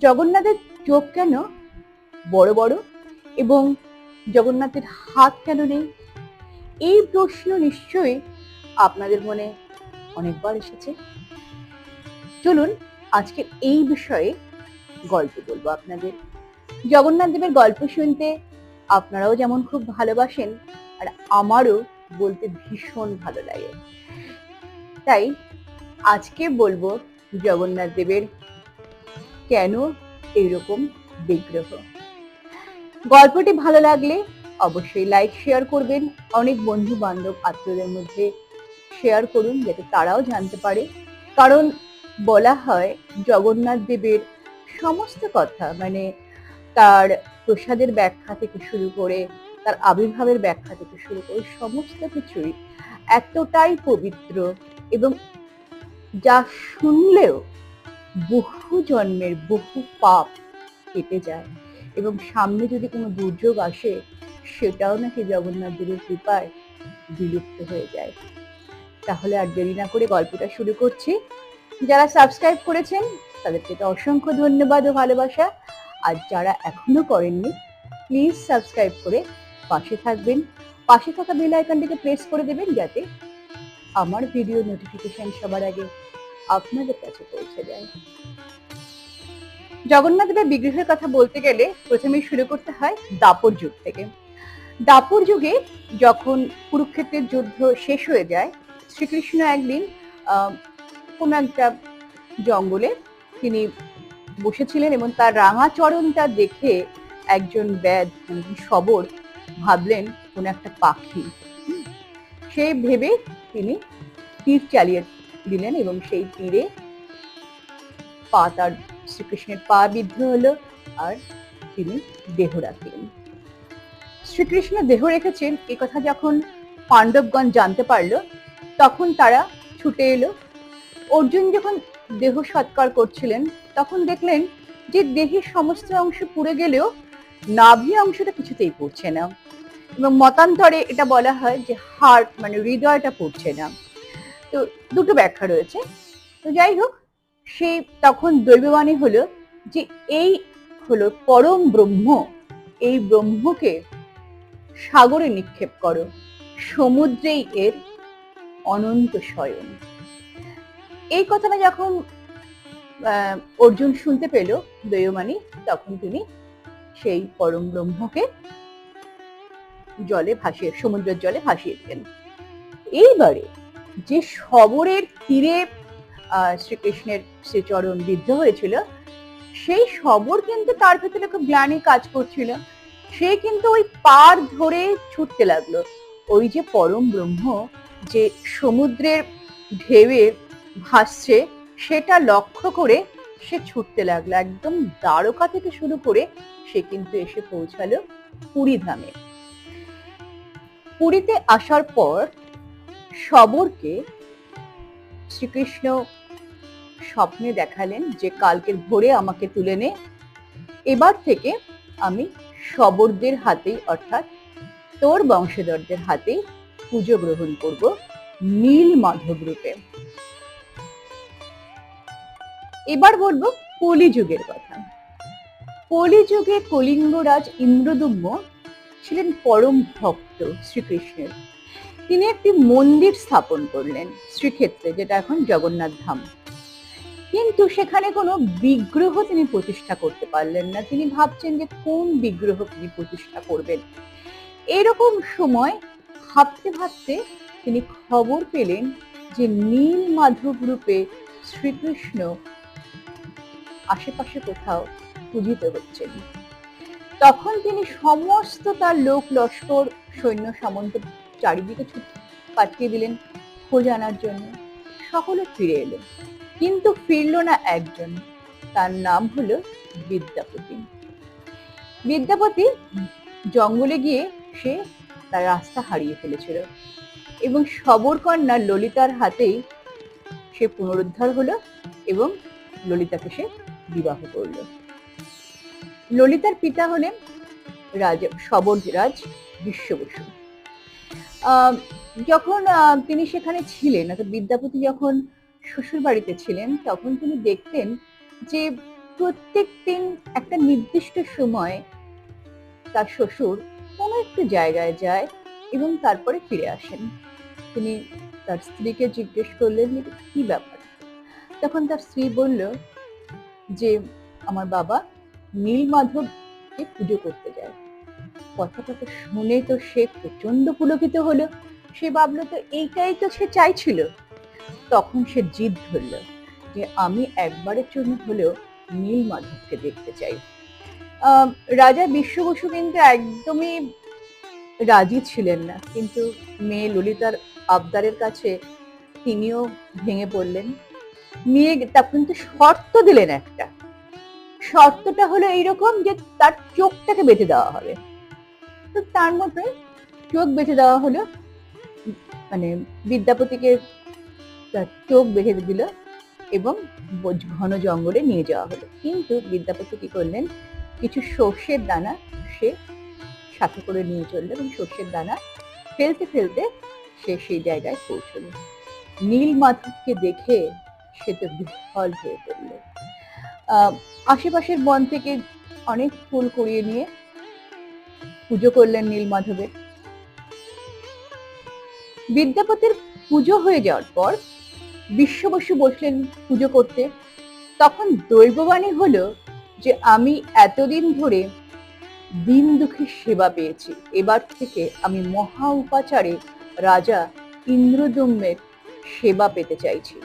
জগন্নাথের চোখ কেন বড় বড় এবং জগন্নাথের হাত কেন নেই? এই প্রশ্ন নিশ্চয়ই আপনাদের মনে অনেকবার এসেছে। চলুন আজকে এই বিষয়ে গল্প বলব আপনাদের। জগন্নাথ দেবের গল্প শুনতে আপনারাও যেমন খুব ভালোবাসেন আর আমারও বলতে ভীষণ ভালো লাগে। তাই আজকে বলব জগন্নাথ দেবের কেন এইরকম বিগ্রহ? গল্পটি ভালো লাগলে অবশ্যই লাইক শেয়ার করবেন। অনেক বন্ধু বান্ধব আত্মীয়দের মধ্যে শেয়ার করুন, যাতে তারাও জানতে পারে। কারণ বলা হয় জগন্নাথ দেবের সমস্ত কথা মানে তার প্রসাদের ব্যাখ্যা থেকে শুরু করে, তার আবির্ভাবের ব্যাখ্যা থেকে শুরু করে সমস্ত কিছুই এতটাই পবিত্র এবং যা শুনলেও বহু জন্মের বহু পাপ কেটে যায়। এবং সামনে যদি কোনো দুর্যোগ আসে, সেটাও নাকি জগন্নাথ দেবের কৃপায় বিলুপ্ত হয়ে যায়। তাহলে আর দেরি না করে গল্পটা শুরু করছি। যারা সাবস্ক্রাইব করেছেন, তাদেরকে তো অসংখ্য ধন্যবাদ ও ভালোবাসা। আর যারা এখনও করেননি, প্লিজ সাবস্ক্রাইব করে পাশে থাকবেন। পাশে থাকা বেল আইকনটিকে প্রেস করে দেবেন যাতে আমার ভিডিও নোটিফিকেশন সবার আগে আপনাদের কাছে পৌঁছে যায়। জগন্নাথ দেবের বিগ্রহের কথা বলতে গেলে প্রথমেই শুরু করতে হয় দাপর যুগ থেকে। দাপর যুগে যখন কুরুক্ষেত্রের যুদ্ধ শেষ হয়ে যায়, শ্রীকৃষ্ণ একদিন কোনো একটা জঙ্গলে তিনি বসেছিলেন এবং তার রাঙা চরণটা দেখে একজন ব্যাদ সবর ভাবলেন, কোন একটা পাখি। সে ভেবে তিনি তীর চালিয়ে দিলেন এবং সেই তীরে পা তার শ্রীকৃষ্ণের পা বিদ্ধ হলো আর তিনি দেহ রাখলেন। শ্রীকৃষ্ণ দেহ রেখেছেন, এ কথা যখন পাণ্ডবগণ জানতে পারল, তখন তারা ছুটে এলো। অর্জুন যখন দেহ সৎকার করছিলেন, তখন দেখলেন যে দেহের সমস্ত অংশ পুড়ে গেলেও নাভি অংশটা কিছুতেই পড়ছে না এবং মতান্তরে এটা বলা হয় যে হার্ট মানে হৃদয়টা পড়ছে না। তো দুটো ব্যাখ্যা রয়েছে। তো যাই হোক, সে তখন দৈববাণী হলো যে এই হলো পরম ব্রহ্ম, এই ব্রহ্মকে সাগরে নিক্ষেপ করো, সমুদ্রেই এর অনন্ত শয়ন। এই কথাটা যখন অর্জুন শুনতে পেল দৈবমানি তখন তিনি সেই পরম ব্রহ্মকে জলে ভাসিয়ে, সমুদ্রের জলে ভাসিয়ে দিলেন। এইবারে যে সবরের তীরে শ্রীকৃষ্ণের শ্রীচরণ বিদ্ধ হয়েছিল, সেই সবর কিন্তু তার ভেতরে খুব গ্লানি কাজ করছিল। সে কিন্তু ওই পার ধরে ছুটতে লাগল। ওই যে পরম ব্রহ্ম যে সমুদ্রের ঢেউয়ে ভাসছে, সেটা লক্ষ্য করে সে ছুটতে লাগল। একদম দ্বারকা থেকে শুরু করে সে কিন্তু এসে পৌঁছালো পুরী ধামে। পুরীতে আসার পর সবরকে শ্রীকৃষ্ণ স্বপ্নে দেখালেন যে কালকের ভোরে আমাকে তুলে নে। এবার থেকে আমি সবরদের হাতেই, অর্থাৎ তোর বংশধরদের হাতেই পুজো গ্রহণ করব নীল মাধব রূপে। এবার বলব কলিযুগের কথা। কলিযুগে কলিঙ্গরাজ ইন্দ্রদুম্ন ছিলেন পরম ভক্ত শ্রীকৃষ্ণের। তিনি একটি মন্দির স্থাপন করলেন শ্রীক্ষেত্রে, যেটা এখন জগন্নাথ ধাম। কিন্তু সেখানে কোনো বিগ্রহ তিনি প্রতিষ্ঠা করতে পারলেন না। তিনি ভাবছেন যে কোন বিগ্রহ তিনি প্রতিষ্ঠা করবেন? এরকম সময় ভাবতে ভাবতে তিনি খবর পেলেন যে নীল মাধব রূপে শ্রীকৃষ্ণ আশেপাশে কোথাও পূজিত হচ্ছেন। তখন তিনি সমস্ত তার লোক, লস্কর, সৈন্য, সামন্ত চারিদিকে ছুট- পাঠিয়ে দিলেন খোঁজ আনার জন্য। সকলে ফিরে এলো কিন্তু ফিরল না একজন। তার নাম হলো বিদ্যাপতি। বিদ্যাপতি জঙ্গলে গিয়ে সে তার রাস্তা হারিয়ে ফেলেছিল এবং সবর কন্যা ললিতার হাতেই সে পুনরুদ্ধার হলো এবং ললিতাকে সে বিবাহ করল। ললিতার পিতা হলেন রাজা সবররাজ বিশ্ব বসু আহ, যখন তিনি সেখানে ছিলেন, অর্থাৎ বিদ্যাপতি যখন শ্বশুর বাড়িতে ছিলেন, তখন তিনি দেখতেন যে প্রত্যেক দিন একটা নির্দিষ্ট সময় তার শ্বশুর কোনো একটু জায়গায় যায় এবং তারপরে ফিরে আসেন। তিনি তার স্ত্রীকে জিজ্ঞেস করলেন কি ব্যাপার? তখন তার স্ত্রী বলল যে, আমার বাবা নীলমাধবকে পুজো করতে যায়। কথাটা তো শুনে তো সে প্রচণ্ড পুলকিত হলো। সে ভাবলো তো এইটাই তো সে চাইছিল। তখন সে জিদ ধরল যে আমি একবারের জন্য হলেও নীল মাধবকে দেখতে চাই। রাজা বিশ্ব বসু কিন্তু একদমই রাজি ছিলেন না। কিন্তু মেয়ে ললিতার আবদারের কাছে তিনিও ভেঙে পড়লেন। নিয়ে তা কিন্তু শর্ত দিলেন একটা। শর্তটা হলো এইরকম যে তার চোখটাকে বেঁধে দেওয়া হবে। তো তার মধ্যে চোখ বেঁধে দেওয়া হলো। মানে বিদ্যাপতিকে চোখ বেঁধে দিল এবং ঘন জঙ্গলে নিয়ে যাওয়া হলো। কিন্তু বিদ্যাপতি কি করলেন? কিছু সর্ষের দানা সে সাথে করে নিয়ে চলল এবং সর্ষের দানা ফেলতে ফেলতে সে সেই জায়গায় পৌঁছলো। নীল মাধবকে দেখে সে তো বিহ্বল হয়ে পড়ল। আশেপাশের বন থেকে অনেক ফুল কুড়িয়ে নিয়ে পুজো করলেন নীল মাধবের বিদ্যাপতির পুজো হয়ে যাওয়ার পর বিশ্ববসু বসলেন পুজো করতে। তখন দৈববাণী হলো যে, আমি এতদিন ধরে দিন দুঃখীর সেবা পেয়েছি। এবার থেকে আমি মহা উপাচারে রাজা ইন্দ্রদম্যের সেবা পেতে চাইছি।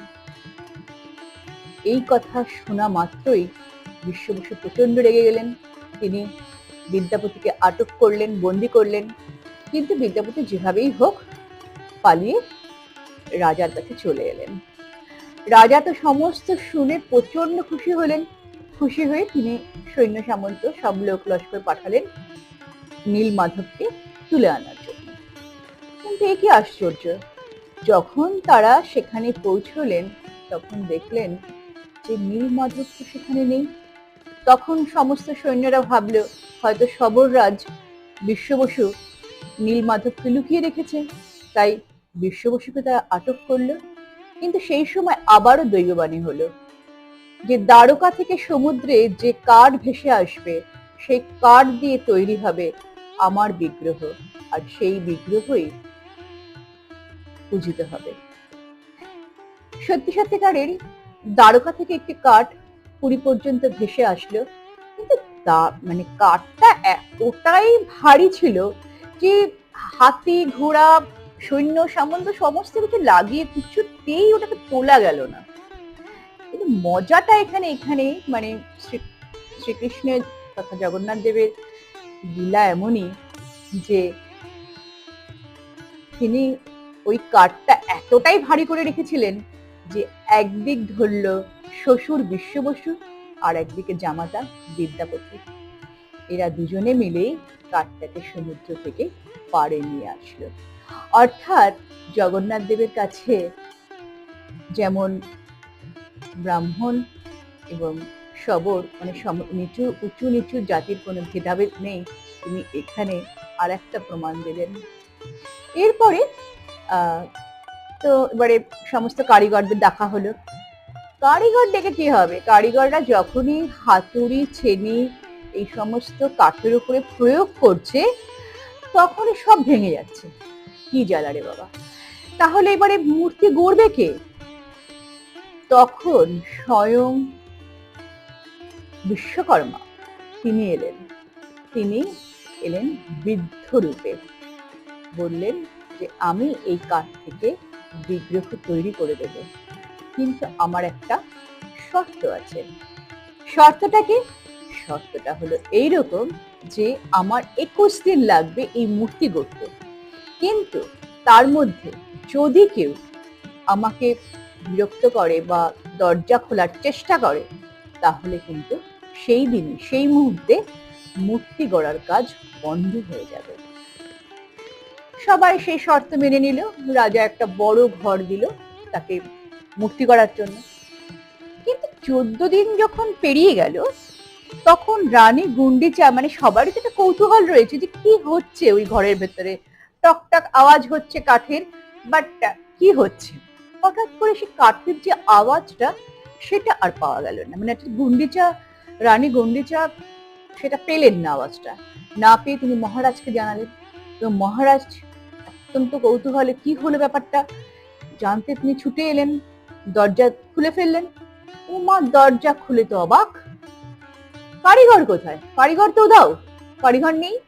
এই কথা শোনা মাত্রই বিশ্ববসু প্রচণ্ড রেগে গেলেন। তিনি বিদ্যাপতিকে আটক করলেন, বন্দি করলেন। কিন্তু বিদ্যাপতি যেভাবেই হোক পালিয়ে রাজার কাছে চলে এলেন। রাজা তো সমস্ত শুনে প্রচণ্ড খুশি হলেন। খুশি হয়ে তিনি সৈন্য সামন্ত সব লোক লস্কর পাঠালেন নীল মাধবকে তুলে আনার জন্য। কিন্তু এ কি আশ্চর্য? যখন তারা সেখানে পৌঁছলেন, তখন দেখলেন যে নীল মাধব তো সেখানে নেই। তখন সমস্ত সৈন্যরা ভাবলো হয়তো সবররাজ বিশ্ববসু নীল মাধবকে লুকিয়ে রেখেছে। তাই বিশ্ববসুকে তারা আটক করল, কিন্তু সেই সময় আবারও দৈববাণী হলো যে দ্বারকা থেকে সমুদ্রে যে কাঠ ভেসে আসবে, সেই কাঠ দিয়ে তৈরি হবে আমার বিগ্রহ, আর সেই বিগ্রহই পূজিত হবে। সত্যি সত্যিকারের দ্বারকা থেকে একটি কাঠ পুরী পর্যন্ত ভেসে আসলো। তা মানে কাঠটা এতটাই ভারী ছিল যে হাতি, ঘোড়া, সৈন্য, সামন্ত সমস্ত কিছু লাগিয়ে কিছুতেই ওটাকে তোলা গেল না। কিন্তু মজাটা এখানে এখানেই মানে শ্রী- শ্রীকৃষ্ণের তথা জগন্নাথ দেবের লীলা এমনই যে তিনি ওই কাঠটা এতটাই ভারী করে রেখেছিলেন যে একদিক ধরল শ্বশুর বিশ্ববসু আর একদিকে জামাতা বিদ্যাপতি। এরা দুজনে মিলেই কাঠটাকে সমুদ্র থেকে পাড়ে নিয়ে আসলো। অর্থাৎ জগন্নাথ দেবের কাছে যেমন ব্রাহ্মণ এরবং সবর মানে নিচু, উঁচু নিচু জাতির কোনো ভেদাভেদ নেই, তিনি এখানে আর একটা প্রমাণ দিলেন এরপরে তো এবারে সমস্ত কারিগরদের ডাকা হলো। কারিগর ডেকে কি হবে? কারিগররা যখনই হাতুড়ি ছেনি এই সমস্ত কাঠের উপরে প্রয়োগ করছে, তখনই সব ভেঙে যাচ্ছে। কি জ্বালা রে বাবা। তাহলে এবারে মূর্তি গড়বে কে? তখন স্বয়ং বিশ্বকর্মা তিনি এলেন। তিনি এলেন বৃদ্ধ রূপে। বললেন যে, আমি এই কাঠ থেকে বিগ্রহ তৈরি করে দেব। কিন্তু আমার একটা শর্ত আছে। শর্তটা কি শর্তটা হলো এইরকম যে আমার একুশ দিন লাগবে এই মূর্তি গড়তে। কিন্তু তার মধ্যে যদি কেউ আমাকে বিরক্ত করে বা দরজা খোলার চেষ্টা করে, তাহলে কিন্তু সেই দিনই সেই মুহূর্তে মূর্তি গড়ার কাজ বন্ধ হয়ে যাবে। সবাই সেই শর্ত মেনে নিল। রাজা একটা বড় ঘর দিল, তাকে মূর্তি করার জন্য। কিন্তু চোদ্দ দিন যখন পেরিয়ে গেল, তখন রানী গুন্ডিচা মানে সবারই তো একটা কৌতূহল রয়েছে যে কি হচ্ছে ওই ঘরের ভেতরে। টক টক আওয়াজ হচ্ছে কাঠের বাট কি হচ্ছে? হঠাৎ করে সে কাঠের যে আওয়াজটা, সেটা আর পাওয়া গেল না। মানে একটা গুন্ডিচা রানী গন্ডিচা সেটা পেলেন না আওয়াজটা। না পেয়ে তিনি মহারাজকে জানালেন এবং মহারাজ অত্যন্ত কৌতূহলে কি হলো ব্যাপারটা? জানতে তিনি ছুটে এলেন। দরজা খুলে ফেললেন। ও মা দরজা খুলে তো অবাক। কারিগর কোথায়? কারিগর তো দাও কারিগর নেই।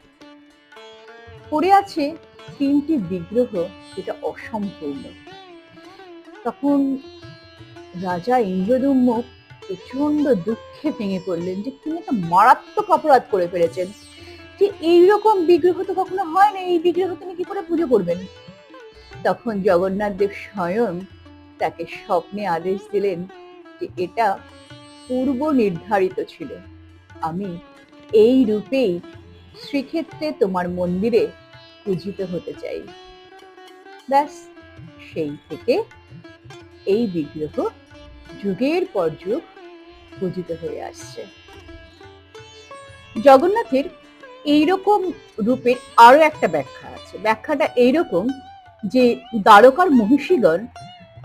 পড়ে আছে তিনটি বিগ্রহ, যেটা অসম্পূর্ণ। তখন রাজা ইন্দ্রদুম্ম প্রচণ্ড দুঃখে ভেঙে পড়লেন যে তিনি একটা মারাত্মক অপরাধ করে ফেলেছেন। যে এইরকম বিগ্রহ তো কখনো হয় না, এই বিগ্রহ তিনি কি করে পুজো করবেন? তখন জগন্নাথ দেব স্বয়ং তাকে স্বপ্নে আদেশ দিলেন যে এটা পূর্ব নির্ধারিত ছিল। আমি এই রূপেই শ্রীক্ষেত্রে তোমার মন্দিরে পূজিত হতে চাই। ব্যাস, সেই থেকে এই বিগ্রহ যুগের পর যুগ পূজিত হয়ে আসছে। জগন্নাথের এইরকম রূপের আরও একটা ব্যাখ্যা আছে। ব্যাখ্যাটা এইরকম যে দ্বারকার মহিষীগণ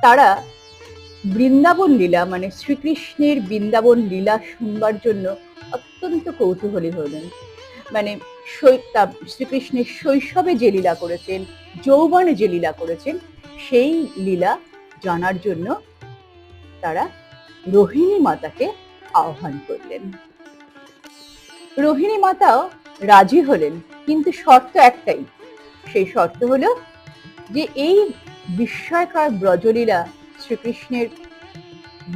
তারা বৃন্দাবন লীলা মানে শ্রীকৃষ্ণের বৃন্দাবন লীলা শুনবার জন্য অত্যন্ত কৌতূহলী হলেন মানে শ্রীকৃষ্ণের শৈশবে যে লীলা করেছেন, যৌবনে যে লীলা করেছেন, সেই লীলা জানার জন্য তারা রোহিণী মাতাকে আহ্বান করলেন। রোহিণী মাতাও রাজি হলেন, কিন্তু শর্ত একটাই, সেই শর্ত হলো যে এই বিস্ময়কর ব্রজলীলা, শ্রীকৃষ্ণের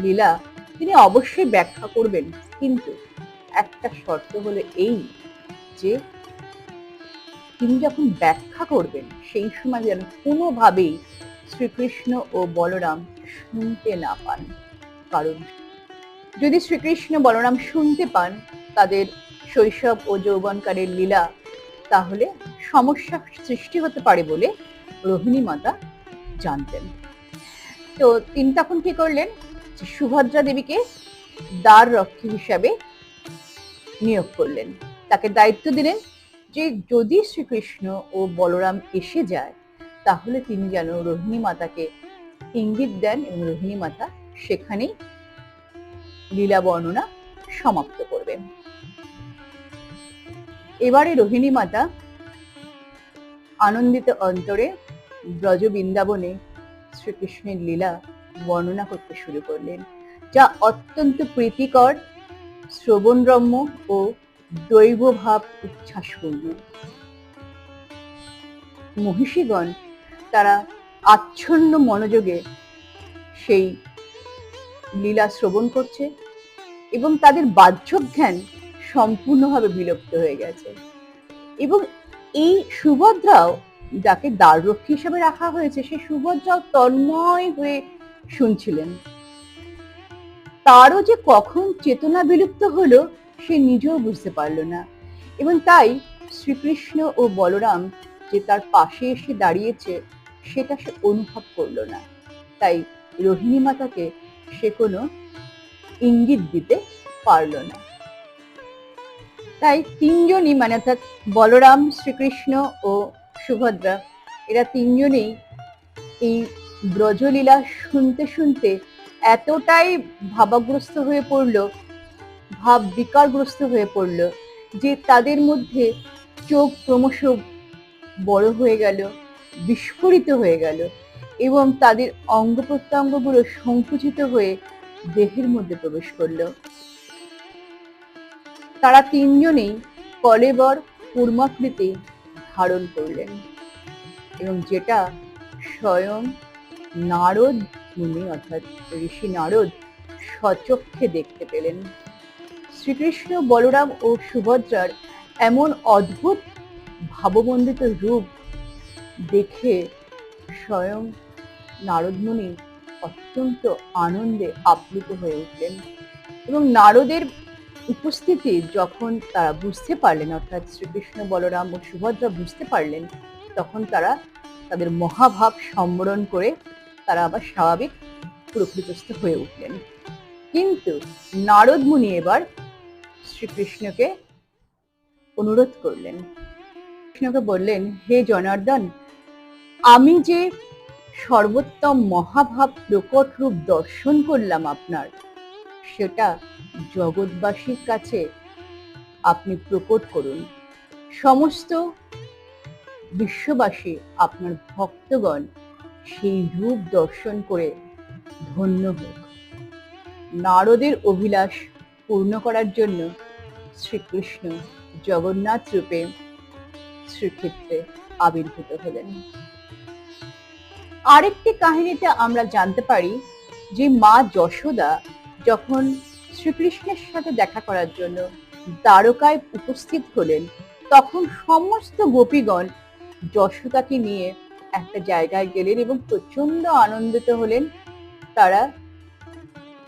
লীলা তিনি অবশ্যই ব্যাখ্যা করবেন। কিন্তু একটা শর্ত হলো এই যে, তিনি যখন ব্যাখ্যা করবেন, সেই সময় যেন কোনোভাবেই শ্রীকৃষ্ণ ও বলরাম শুনতে না পান। কারণ যদি শ্রীকৃষ্ণ, বলরাম শুনতে পান তাদের শৈশব ও যৌবনকারের লীলা, তাহলে সমস্যা সৃষ্টি হতে পারে বলে রোহিণী মাতা জানতেন। তো তিনি তখন কি করলেন সুভদ্রা দেবীকে দ্বার রক্ষী হিসাবে নিয়োগ করলেন। তাকে দায়িত্ব দিলেন যে যদি শ্রীকৃষ্ণ ও বলরাম এসে যায়, তাহলে তিনি যেন রোহিণী মাতাকে ইঙ্গিত দেন এবং রোহিণী মাতা সেখানেই লীলা বর্ণনা সমাপ্ত করবেন। এবারে রোহিণী মাতা আনন্দিত অন্তরে ব্রজ বৃন্দাবনে শ্রীকৃষ্ণের লীলা বর্ণনা করতে শুরু করলেন, যা অত্যন্ত প্রীতিকর, শ্রবণরম্য ও দৈবভাব উচ্ছ্বাসপূর্ণ। মহিষীগণ তারা আচ্ছন্ন মনোযোগে সেই লীলা শ্রবণ করছে এবং তাদের বাহ্য জ্ঞান সম্পূর্ণভাবে বিলুপ্ত হয়ে গেছে। এবং এই সুভদ্রাও যাকে দ্বাররক্ষী হিসেবে রাখা হয়েছে সেই সুভদ্রাও তন্ময় হয়ে শুনছিলেন। তারও যে কখন চেতনা বিলুপ্ত হলো, সে নিজেও বুঝতে পারল না। এবং তাই শ্রীকৃষ্ণ ও বলরাম যে তার পাশে এসে দাঁড়িয়েছে, সেটা সে অনুভব করল না। তাই রোহিণী মাতাকে সে কোনো ইঙ্গিত দিতে পারল না। তাই তিনজনই মানে অর্থাৎ বলরাম, শ্রীকৃষ্ণ ও সুভদ্রা। এরা তিনজনেই এই ব্রজলীলা শুনতে শুনতে এতটাই ভাবাগ্রস্ত হয়ে পড়ল, ভাব বিকারগ্রস্ত হয়ে পড়ল যে তাদের মধ্যে চোখ ক্রমশ বড় হয়ে গেল, বিস্ফোরিত হয়ে গেল এবং তাদের অঙ্গ প্রত্যঙ্গগুলো সংকুচিত হয়ে দেহের মধ্যে প্রবেশ করল। তারা তিনজনেই কলেবর কূর্মাকৃতি ধারণ করলেন এবং যেটা স্বয়ং নারদ মুনি অর্থাৎ ঋষি নারদ সচক্ষে দেখতে পেলেন। শ্রীকৃষ্ণ বলরাম ও সুভদ্রার এমন অদ্ভুত ভাবমণ্ডিত রূপ দেখে স্বয়ং নারদ মুনি অত্যন্ত আনন্দে আপ্লুত হয়ে উঠলেন এবং নারদের উপস্থিতি যখন তারা বুঝতে পারলেন, অর্থাৎ শ্রীকৃষ্ণ, বলরাম ও সুভদ্রা বুঝতে পারলেন, তখন তারা তাদের মহাভাব সম্বরণ করে তারা আবার স্বাভাবিক প্রকৃতস্থ হয়ে উঠলেন। কিন্তু নারদ মুনি এবার শ্রীকৃষ্ণকে অনুরোধ করলেন। কৃষ্ণকে বললেন, হে জনার্দন, আমি যে সর্বোত্তম মহাভাব প্রকট রূপ দর্শন করলাম আপনার সেটা জগৎবাসীর কাছে আপনি প্রকট করুন। সমস্ত বিশ্ববাসী আপনার ভক্তগণ সেই রূপ দর্শন করে ধন্য হোক। নারদের অভিলাষ পূর্ণ করার জন্য শ্রীকৃষ্ণ জগন্নাথ রূপে শ্রীক্ষেত্রে আবির্ভূত হলেন। আরেকটি কাহিনীতে আমরা জানতে পারি যে মা যশোদা যখন শ্রীকৃষ্ণের সাথে দেখা করার জন্য দ্বারকায় উপস্থিত হলেন, তখন সমস্ত গোপীগণ যশোদাকে নিয়ে একটা জায়গায় গেলেন এবং প্রচণ্ড আনন্দিত হলেন। তারা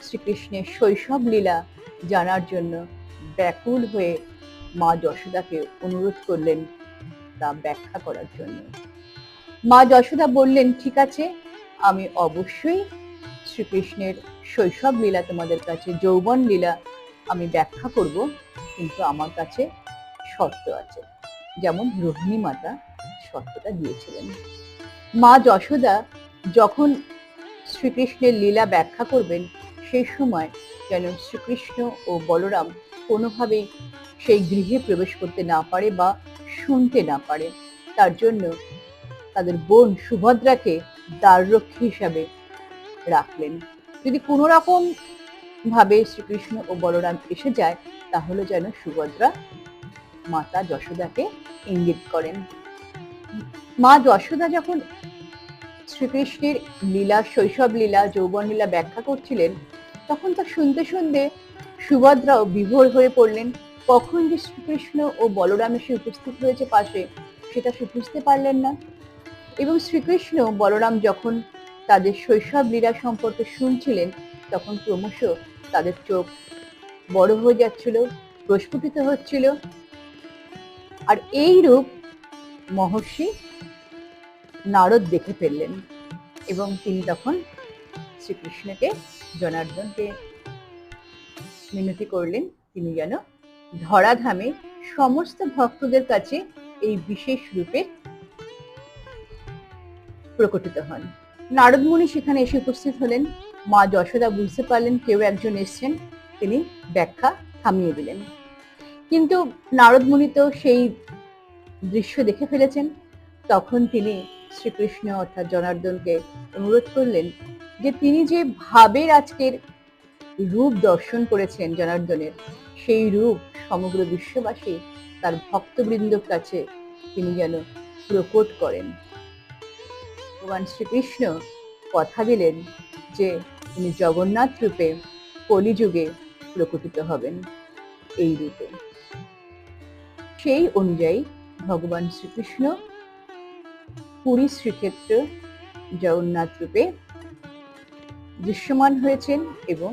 শ্রীকৃষ্ণের শৈশব লীলা জানার জন্য ব্যাকুল হয়ে মা যশোদাকে অনুরোধ করলেন তা ব্যাখ্যা করার জন্য। মা যশোদা বললেন, ঠিক আছে, আমি অবশ্যই শ্রীকৃষ্ণের শৈশব লীলা তোমাদের কাছে, যৌবন লীলা আমি ব্যাখ্যা করব, কিন্তু আমার কাছে শর্ত আছে। যেমন রোহিণী মাতা শর্তটা দিয়েছিলেন। মা যশোদা যখন শ্রীকৃষ্ণের লীলা ব্যাখ্যা করবেন, সেই সময় যেন শ্রীকৃষ্ণ ও বলরাম কোনোভাবেই সেই গৃহে প্রবেশ করতে না পারে বা শুনতে না পারে। তার জন্য তাদের বোন সুভদ্রাকে দ্বাররক্ষী হিসাবে রাখলেন। যদি কোনো রকম ভাবে শ্রীকৃষ্ণ ও বলরাম এসে যায়, তাহলে যেন সুভদ্রা মাতা যশোদাকে ইঙ্গিত করেন। মা যশোদা যখন শ্রীকৃষ্ণের লীলা, শৈশব লীলা, যৌবন লীলা ব্যাখ্যা করছিলেন, তখন তা শুনতে শুনতে সুভদ্রাও বিভোর হয়ে পড়লেন। কখন যে শ্রীকৃষ্ণ ও বলরাম এসে উপস্থিত হয়েছে পাশে, সেটা সে বুঝতে পারলেন না। এবং শ্রীকৃষ্ণ বলরাম যখন তাদের শৈশব লীলা সম্পর্কে শুনছিলেন তখন ক্রমশ তাদের চোখ বড় হয়ে যাচ্ছিল, প্রস্ফুটিত হচ্ছিল। আর এই রূপ মহর্ষি নারদ দেখে ফেললেন এবং তিনি তখন শ্রীকৃষ্ণকে জনার্দনকে মিনতি করলেন। তিনি যেন ধরাধামে সমস্ত ভক্তদের কাছে এই বিশেষ রূপে প্রকটিত হন। নারদ মুনি সেখানে এসে উপস্থিত হলেন। মা যশোদা বুঝতে পারলেন কেউ একজন এসছেন, তিনি ব্যাখ্যা থামিয়ে দিলেন। কিন্তু নারদ মুনি তো সেই দৃশ্য দেখে ফেলেছেন। তখন তিনি শ্রীকৃষ্ণ অর্থাৎ জনার্দনকে অনুরোধ করলেন যে তিনি যে ভাবের আজকের রূপ দর্শন করেছেন জনার্দনের, সেই রূপ সমগ্র বিশ্ববাসী তার ভক্তবৃন্দর কাছে তিনি যেন প্রকট করেন। ভগবান শ্রীকৃষ্ণ কথা দিলেন যে তিনি জগন্নাথ রূপে কলিযুগে প্রকটিত হবেন এই রূপে। সেই অনুযায়ী ভগবান শ্রীকৃষ্ণ পুরী শ্রীক্ষেত্র জগন্নাথ রূপে দৃশ্যমান হয়েছেন এবং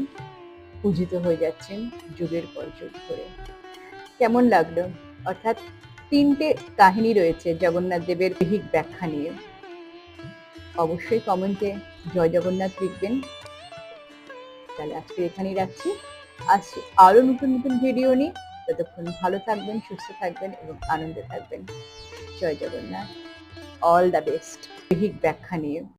পূজিত হয়ে যাচ্ছেন যুগের পর যুগ ধরে। কেমন লাগল? অর্থাৎ তিনটে কাহিনী রয়েছে জগন্নাথ দেবের দৈহিক ব্যাখ্যা নিয়ে। অবশ্যই কমেন্টে জয় জগন্নাথ লিখবেন। তাহলে আজকে এখানেই রাখছি। আসছি আরও নতুন নতুন ভিডিও নিয়ে ততক্ষণ ভালো থাকবেন, সুস্থ থাকবেন এবং আনন্দে থাকবেন। জয় জগন্নাথ। অল দ্য বেস্ট দৈহিক ব্যাখ্যা নিয়ে।